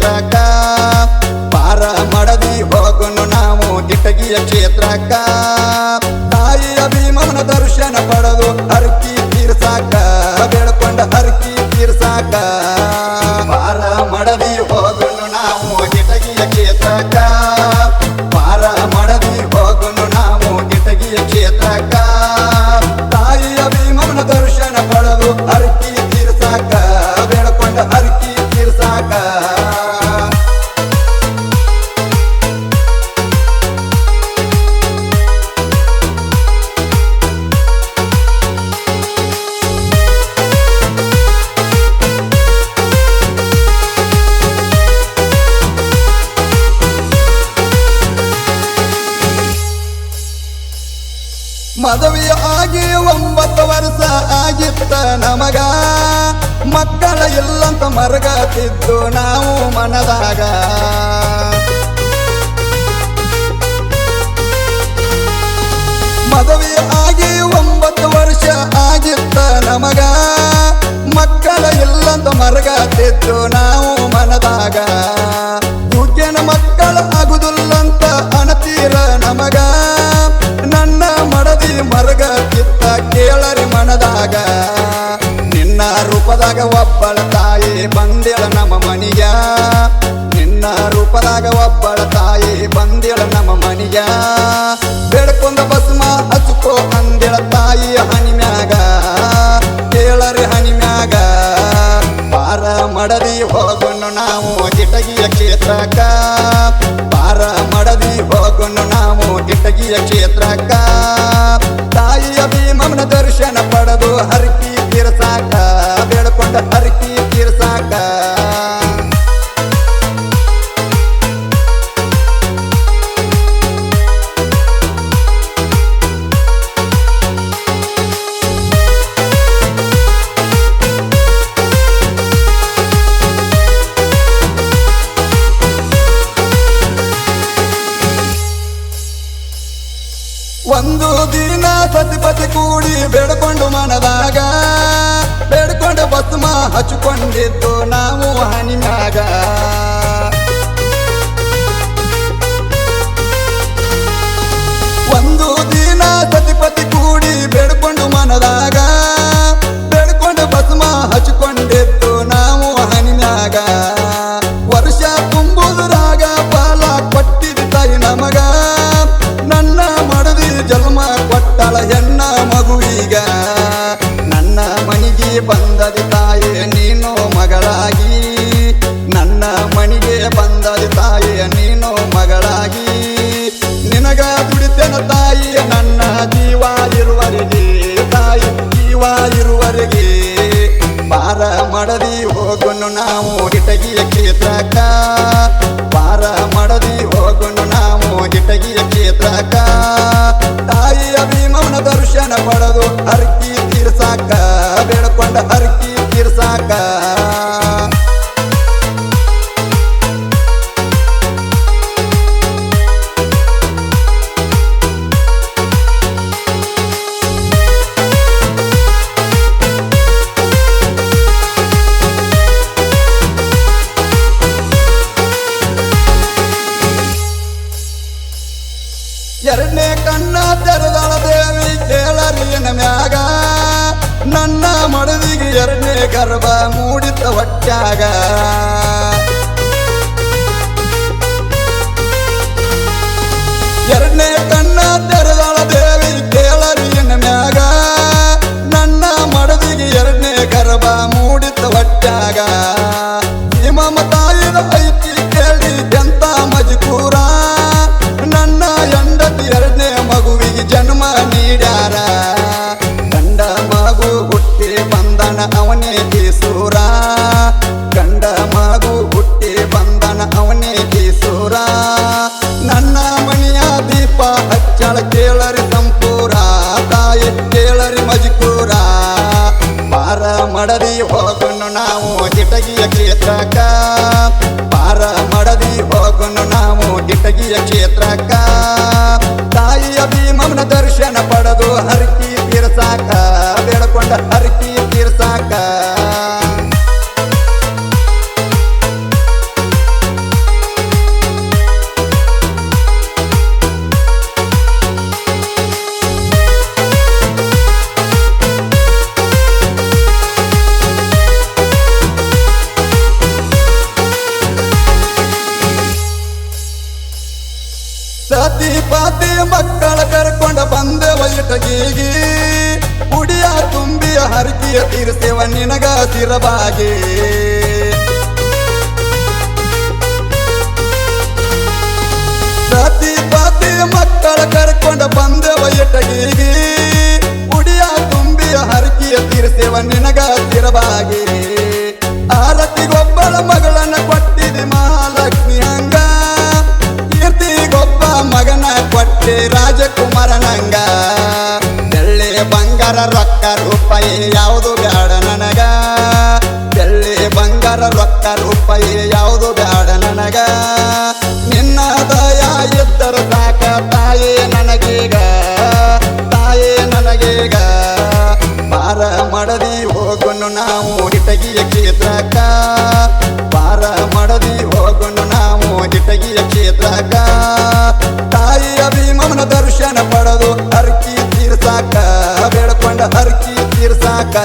ಕ್ಷೇತ್ರಕ್ಕ ಪಾರ ಮಾಡದಿ ಹೋಗೋನು ನಾವು ಗಿಟಗಿಯ ಕ್ಷೇತ್ರಕ್ಕ. ಮದುವೆ ಆಗಿ ಒಂಬತ್ತು ವರ್ಷ ಆಗಿತ್ತ ನಮಗ. ಮಕ್ಕಳ ಇಲ್ಲಂತ ಮರಗತ್ತಿದ್ದು ನಾವು ಮನದಾಗ. ಮದುವೆ ಆಗಿ ರೂಪದಾಗ ಒಬ್ಬಳ ತಾಯಿ ಬಂದಿಳ ನಮ್ಮ ಮನೆಯ ಬೇಡ್ಕೊಂಡ ಬಸ್ಮ ಹಚ್ಕೋ ಅಂದಿಳ ತಾಯಿ ಹನಿ ಮ್ಯಾಗ ಕೇಳರಿ ಹನಿ ಮ್ಯಾಗ ಬಾರ ಮಡದಿ ಹೋಗೊಂಡು ನಾವು ಗಿಟಗಿಯ ಕ್ಷೇತ್ರಕ್ಕ. ಬಾರ ಮಡದಿ ಹೋಗೊಂಡು ನಾವು ಗಿಟಗಿಯ ಕ್ಷೇತ್ರಕ್ಕ. ಪತಿ ಪತಿ ಕೂಡಿ ಬೇಡ್ಕೊಂಡು ಮನದಾಗ. ಬೇಡ್ಕೊಂಡು ಬಸ್ಮ ಹಚ್ಕೊಂಡಿದ್ದು ನಾವು ಹನಿ ಪಾರ ಮಾಡದಿ ಹೋಗುನು ನಾವು ಗಿಟಗಿಯ ಕ್ಷೇತ್ರಕ್ಕ. ಪಾರ ಮಾಡದಿ ಹೋಗುನು ನಾವು ಗಿಟಗಿಯ ಕ್ಷೇತ್ರಕ್ಕ. ತಾಯಿಯ ಭೀಮವನ ದರ್ಶನ ಪಡೆದು ಹರಕಿ ತೀರ್ಸಾಕ, ಬೇಡಕೊಂಡ ಹರಕಿ ತೀರ್ಸಾಕ. ಗರ್ಭ ಮೂಡಿತ ಹೊಟ್ಟಾಗ ಕೇಳರಿ ಸಂಪೂರ ತಾಯಿ ಕೇಳರಿ ಮಜಕೂರ. ಮಾರ ಮಡದಿ ಹೊಲಸನ್ನು ನಾವು ಕಿಟಕಿಯ ಕೇಸಕ ಇಟಗಿಗಿ ಉಡಿಯ ತುಂಬಿಯ ಹರಕಿಯ ತೀರಿಸೇವ ನಿನಗ ಸಿರಬಾಗಿ. ಬಾರ ಮಡದಿ ನಾವು ಇಟಗಿಯ ಕ್ಷೇತ್ರಕ್ಕ. ಬಾರ ಮಡದಿ ಹೋಗುನು ನಾವು ಇಟಗಿಯ ಕ್ಷೇತ್ರಕ್ಕ. ತಾಯಿಯ ಭೀಮನ ದರ್ಶನ ಪಡೆದು ಹರ್ಕಿ ತೀರ್ಸಾಕ, ಬೇಡ್ಕೊಂಡ ಹರ್ಕಿ ತೀರ್ಸಾಕ.